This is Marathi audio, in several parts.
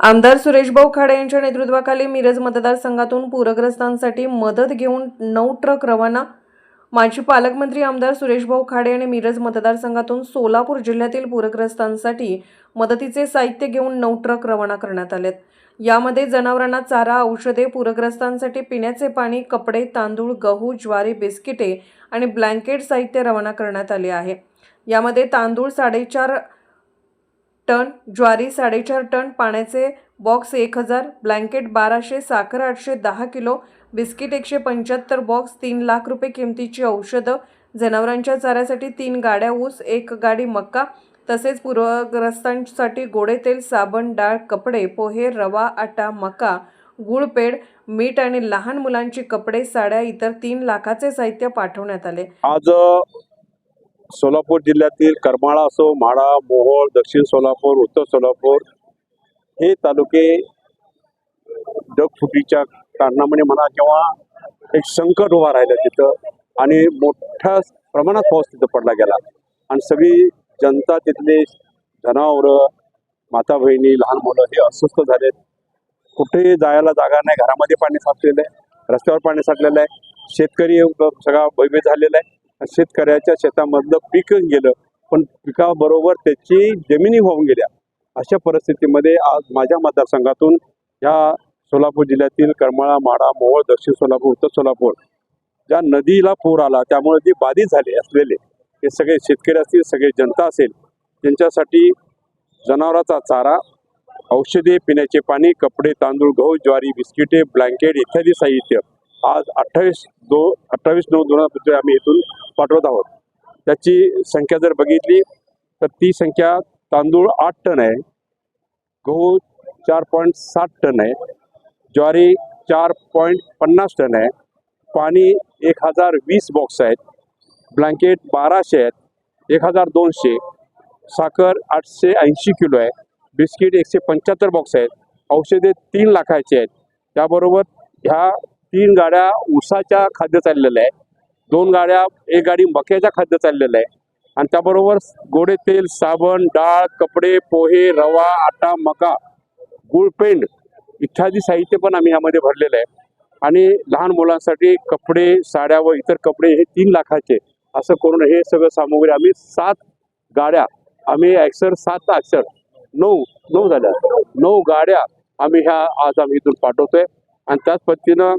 आमदार सुरेशभाऊ खाडे यांच्या नेतृत्वाखाली मिरज मतदारसंघातून पूरग्रस्तांसाठी मदत घेऊन नऊ ट्रक रवाना. माजी पालकमंत्री आमदार सुरेशभाऊ खाडे आणि मिरज मतदारसंघातून सोलापूर जिल्ह्यातील पूरग्रस्तांसाठी मदतीचे साहित्य घेऊन नऊ ट्रक रवाना करण्यात आलेत. यामध्ये जनावरांना चारा औषधे पूरग्रस्तांसाठी पिण्याचे पाणी कपडे तांदूळ गहू ज्वारी बिस्किटे आणि ब्लँकेट साहित्य रवाना करण्यात आले आहे. यामध्ये तांदूळ साडेचार टन ज्वारी साडेचार टन पाण्याचे बॉक्स एक हजार ब्लँकेट बाराशे साखर आठशे दहा किलो बिस्किट एकशे पंच्याहत्तर बॉक्स तीन लाख रुपये किमतीची औषधं जनावरांच्या चाऱ्यासाठी तीन गाड्या ऊस एक गाडी मक्का तसेच पूरग्रस्तांसाठी गोडे तेल साबण डाळ कपडे पोहे रवा आटा मका गुळपेड मीठ आणि लहान मुलांची कपडे साड्या इतर तीन लाखाचे साहित्य पाठवण्यात आले. आज सोलापूर जिल्ह्यातील करमाळा असो म्हाडा मोहोळ दक्षिण सोलापूर उत्तर सोलापूर हे तालुके डगफुटीच्या कारणामुळे म्हणा किंवा एक संकट उभा राहिलं तिथं आणि मोठ्या प्रमाणात पाऊस तिथं पडला गेला. आणि सगळी जनता तिथले जनावरं माता बहिणी लहान मुलं हे अस्वस्थ झालेत. कुठेही जायला जागा नाही. घरामध्ये पाणी साचलेलं आहे रस्त्यावर पाणी साठलेलं आहे. शेतकरी सगळा भयभीत झालेला आहे. शेतकऱ्याच्या शेतामधलं पीक गेलं पण पिकाबरोबर त्याची जमिनी होऊन गेल्या. अशा परिस्थितीमध्ये आज माझ्या मतदारसंघातून ह्या सोलापूर जिल्ह्यातील करमाळा माडा मोहोळ दक्षिण सोलापूर उत्तर सोलापूर ज्या नदीला पूर आला त्यामुळे जे बाधित झाले असलेले हे सगळे शेतकरी असतील सगळे जनता असेल त्यांच्यासाठी जनावराचा चारा औषधे पिण्याचे पाणी कपडे तांदूळ गहू ज्वारी बिस्किटे ब्लँकेट इत्यादी साहित्य आज अठ्ठावीस दो अठ्ठावीस नऊ दोन हजार आम्ही इथून पाठवत आहोत. त्याची संख्या जर बघितली तर ती संख्या तांदूळ आठ टन आहे. गहू चार पॉईंट सात टन आहे. ज्वारी चार पॉईंट पन्नास टन आहे. पाणी एक हजार वीस बॉक्स आहेत. ब्लँकेट बाराशे आहेत. एक हजार दोनशे. साखर आठशे ऐंशी किलो आहे. बिस्किट एकशे पंच्याहत्तर बॉक्स आहेत. औषधे तीन लाखाचे आहेत. त्याबरोबर ह्या तीन गाड्या उसाच्या खाद्य चाललेल्या आहेत. दोन गाड्या एक गाडी मक्याच्या खाद्य चाललेलं आहे. आणि त्याबरोबर गोडे तेल साबण डाळ कपडे पोहे रवा आटा मका गुळपेंड इत्यादी साहित्य पण आम्ही यामध्ये भरलेलं आहे. आणि लहान मुलांसाठी कपडे साड्या व इतर कपडे हे तीन लाखाचे. असं करून हे सगळं सामुग्री आम्ही सात गाड्या आम्ही अक्षर सात अक्षर नऊ नऊ झाल्या. नऊ गाड्या आम्ही ह्या आज आम्ही इथून पाठवतोय. आणि त्याच पद्धतीनं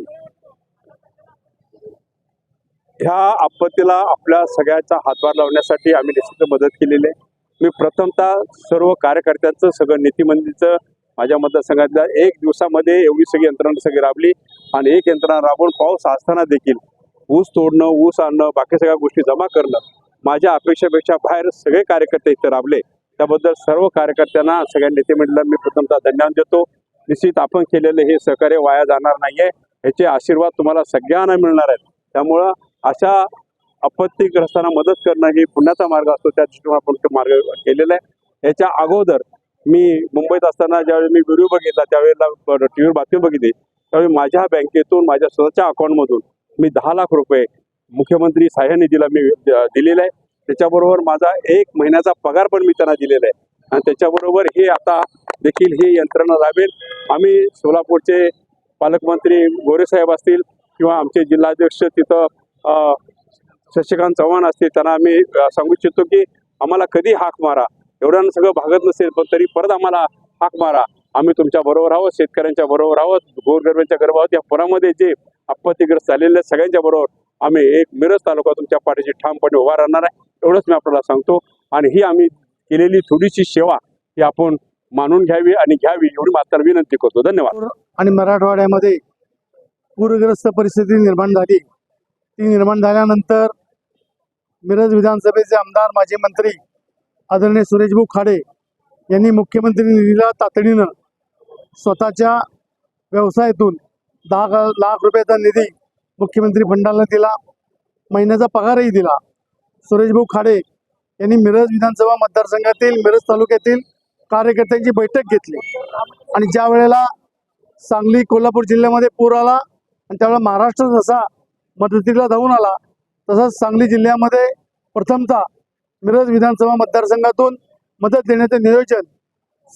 ह्या आपत्तीला आपल्या सगळ्याचा हातभार लावण्यासाठी आम्ही निश्चित मदत केलेली आहे. मी प्रथमतः सर्व कार्यकर्त्यांचं सगळं नीतिमंडळीचं माझ्या मतदारसंघातल्या एक दिवसामध्ये एवढी सगळी यंत्रणा सगळी राबली आणि एक यंत्रणा राबवून पाऊस असताना देखील ऊस तोडणं ऊस आणणं बाकी सगळ्या गोष्टी जमा करणं माझ्या अपेक्षेपेक्षा बाहेर सगळे कार्यकर्ते इथं राबले. त्याबद्दल सर्व कार्यकर्त्यांना सगळ्या नेतेमंडळांना मी प्रथमतः धन्यवाद देतो. निश्चित आपण केलेले हे सहकार्य वाया जाणार नाही आहे ह्याचे आशीर्वाद तुम्हाला सगळ्यांना मिळणार आहेत. त्यामुळं अशा आपत्तीग्रस्तांना मदत करणं ही पुण्याचा मार्ग असतो त्या दृष्टीने आपण तो मार्ग केलेला आहे. याच्या अगोदर मी मुंबईत असताना ज्यावेळी मी व्हिडिओ बघितला त्यावेळेला टी व्हीवर बातमी बघितली त्यावेळी माझ्या बँकेतून माझ्या स्वतःच्या अकाउंटमधून मी दहा लाख रुपये मुख्यमंत्री सहाय्य निधीला मी द- दिलेला आहे. त्याच्याबरोबर माझा एक महिन्याचा पगार पण मी त्यांना दिलेला आहे. आणि त्याच्याबरोबर हे आता देखील ही यंत्रणा राबेल. आम्ही सोलापूरचे पालकमंत्री गोरे साहेब असतील किंवा आमचे जिल्हाध्यक्ष तिथं शशिकांत चव्हाण असतील त्यांना आम्ही सांगू इच्छितो की आम्हाला कधी हाक मारा. एवढ्यानं सगळं भागत नसेल पण तरी परत आम्हाला हाक मारा. आम्ही तुमच्या बरोबर आहोत शेतकऱ्यांच्या बरोबर आहोत गोरगरबांच्या बरोबर आहोत. या पुरामध्ये जे आपत्तीग्रस्त झालेले आहेत, सगळ्यांच्या बरोबर आम्ही एक मिरज तालुका तुमच्या पाठीशी ठामपणे उभा राहणार आहे एवढंच मी आपल्याला सांगतो. आणि ही आम्ही केलेली थोडीशी सेवा ही आपण मानून घ्यावी आणि घ्यावी एवढी मात्र विनंती करतो. धन्यवाद. आणि मराठवाड्यामध्ये पूरग्रस्त परिस्थिती निर्माण झाली. ती निर्माण झाल्यानंतर मिरज विधानसभेचे आमदार माजी मंत्री आदरणीय सुरेशभाऊ खाडे यांनी मुख्यमंत्री निधीला तातडीनं स्वतःच्या व्यवसायातून दहा लाख रुपयाचा निधी मुख्यमंत्री फंडाला दिला महिन्याचा पगारही दिला. सुरेशभाऊ खाडे यांनी मिरज विधानसभा मतदारसंघातील मिरज तालुक्यातील कार्यकर्त्यांची बैठक घेतली. आणि ज्या वेळेला सांगली कोल्हापूर जिल्ह्यामध्ये पूर आला आणि त्यावेळेला महाराष्ट्र जसा मदतीला धावून आला. तसंच सांगली जिल्ह्यामध्ये प्रथमतः मिरज विधानसभा मतदारसंघातून मदत देण्याचं नियोजन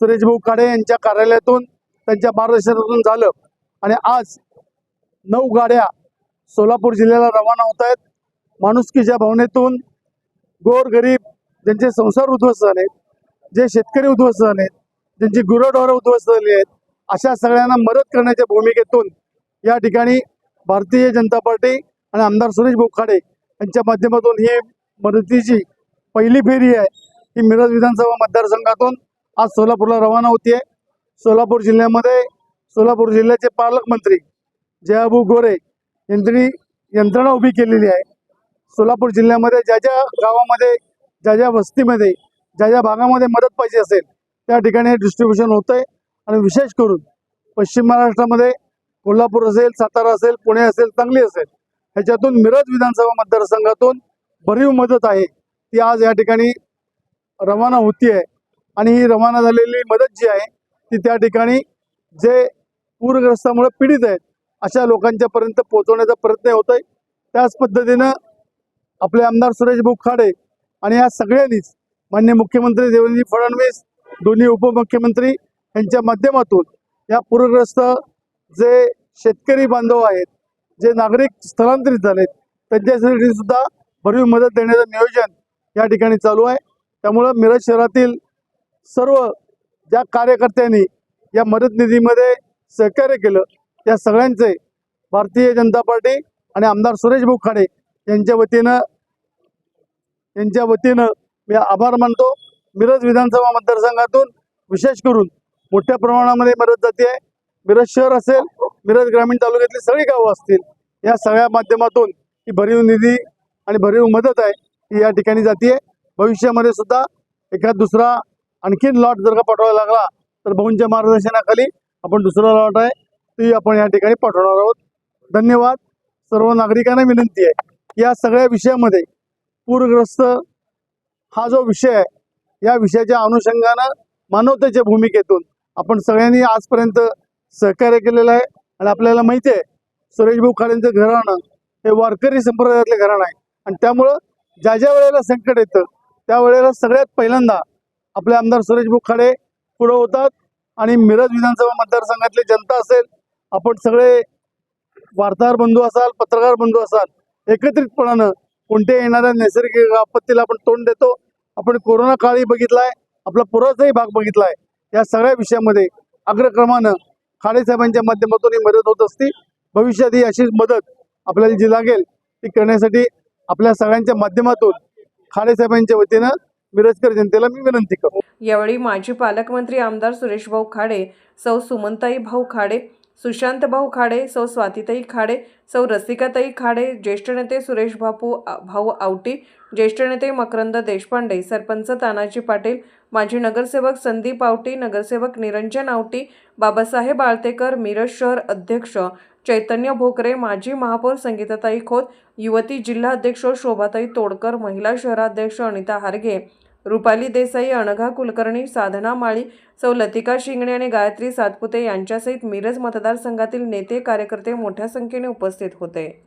सुरेश भाऊ काडे यांच्या कार्यालयातून त्यांच्या मार्गदर्शनातून झालं. आणि आज नऊ गाड्या सोलापूर जिल्ह्याला रवाना होत आहेत. माणुसकीच्या भावनेतून गोरगरीब ज्यांचे संसार उद्ध्वस्त झाले जे शेतकरी उद्ध्वस्त झाले ज्यांची गुरंढोरं उद्ध्वस्त झाली आहेत अशा सगळ्यांना मदत करण्याच्या भूमिकेतून या ठिकाणी भारतीय जनता पार्टी आणि आमदार सुरेश बोखाडे यांच्या माध्यमातून ही मदतीची पहिली फेरी आहे. ही मिरज विधानसभा मतदारसंघातून आज सोलापूरला रवाना होतीये. सोलापूर जिल्ह्यामध्ये सोलापूर जिल्ह्याचे पालकमंत्री जयाबू गोरे यांनी यंत्रणा उभी केलेली आहे. सोलापूर जिल्ह्यामध्ये ज्या ज्या गावामध्ये ज्या ज्या वस्तीमध्ये ज्या ज्या भागामध्ये मदत पाहिजे असेल त्या ठिकाणी हे डिस्ट्रीब्युशन होतं आहे आणि विशेष करून पश्चिम महाराष्ट्रामध्ये कोल्हापूर असेल सातारा असेल पुणे असेल सांगली असेल ह्याच्यातून मिरज विधानसभा मतदारसंघातून भरीव मदत आहे. ती आज या ठिकाणी रवाना होती आहे. आणि ही रवाना झालेली मदत जी आहे ती त्या ठिकाणी जे पूरग्रस्तामुळे पीडित आहेत अशा लोकांच्यापर्यंत पोहोचवण्याचा प्रयत्न होत आहे त्याच पद्धतीनं आपले आमदार सुरेश भाऊ खाडे आणि या सगळ्यांनीच मान्य मुख्यमंत्री देवेंद्र फडणवीस दोन्ही उपमुख्यमंत्री यांच्या माध्यमातून या पूरग्रस्त जे शेतकरी बांधव आहेत जे नागरिक स्थलांतरित झालेत त्यांच्यासाठी सुद्धा भरीव मदत देण्याचं नियोजन या ठिकाणी चालू आहे. त्यामुळं मिरज शहरातील सर्व ज्या कार्यकर्त्यांनी या मदत निधीमध्ये सहकार्य केलं त्या सगळ्यांचे भारतीय जनता पार्टी आणि आमदार सुरेश बोखाडे यांच्या वतीनं यांच्या वतीनं मी आभार मानतो. मिरज विधानसभा मतदारसंघातून विशेष करून मोठ्या प्रमाणामध्ये मदत जाते आहे. मिरज शहर असेल मिरज ग्रामीण तालुक्यातली सगळी गावं असतील या सगळ्या माध्यमातून ही भरीव निधी आणि भरीव मदत आहे ती या ठिकाणी जाते भविष्यामध्ये सुद्धा एखाद दुसरा आणखीन लॉट जर का पाठवायला लागला तर भाऊंच्या मार्गदर्शनाखाली आपण दुसरा लॉट आहे ती आपण या ठिकाणी पाठवणार आहोत. धन्यवाद. सर्व नागरिकांना विनंती आहे या सगळ्या विषयामध्ये पूरग्रस्त हा जो विषय आहे या विषयाच्या अनुषंगानं मानवतेच्या भूमिकेतून आपण सगळ्यांनी आजपर्यंत सहकार्य केलेलं आहे. आणि आपल्याला माहिती आहे सुरेश भाऊ खाडेंचं घराणं हे वारकरी संप्रदायातलं घराणं आहे. आणि त्यामुळं ज्या ज्या वेळेला संकट येतं त्यावेळेला सगळ्यात पहिल्यांदा आपले आमदार सुरेश भाऊ खाडे पुढं होतात. आणि मिरज विधानसभा मतदारसंघातली जनता असेल आपण सगळे वार्ताहर बंधू असाल पत्रकार बंधू असाल एकत्रितपणानं कोणत्या येणाऱ्या नैसर्गिक आपत्तीला आपण तोंड देतो. आपण कोरोना काळही बघितलाय आपला पुराचाही भाग बघितलाय. या सगळ्या विषयामध्ये अग्रक्रमानं साहेबांच्या माध्यमातून ही मदत होत असते. भविष्यात ही अशीच मदत आपल्याला जी लागेल ती करण्यासाठी आपल्या सगळ्यांच्या माध्यमातून खाडे साहेबांच्या वतीनं मिरजकर जनतेला मी विनंती करतो. यावेळी माजी पालकमंत्री आमदार सुरेश भाऊ खाडे सौ सुमनताई भाऊ खाडे सुशांत भाऊ खाडे सौ स्वातीताई खाडे सौ रसिकाताई खाडे ज्येष्ठ नेते सुरेश बापू भाऊ आवटी ज्येष्ठ नेते मकरंद देशपांडे सरपंच तानाजी पाटील माजी नगरसेवक संदीप आवटी नगरसेवक निरंजन आवटी बाबासाहेब आळतेकर मिरज शहर अध्यक्ष चैतन्य भोकरे माजी महापौर संगीताताई खोत युवती जिल्हा अध्यक्ष शोभाताई तोडकर महिला शहराध्यक्ष अनिता हारगे रुपाली देसाई अनघा कुलकर्णी साधना माळी सौ लतिका शिंगणे आणि गायत्री सातपुते यांच्यासहित मिरज मतदारसंघातील नेते कार्यकर्ते मोठ्या संख्येने उपस्थित होते.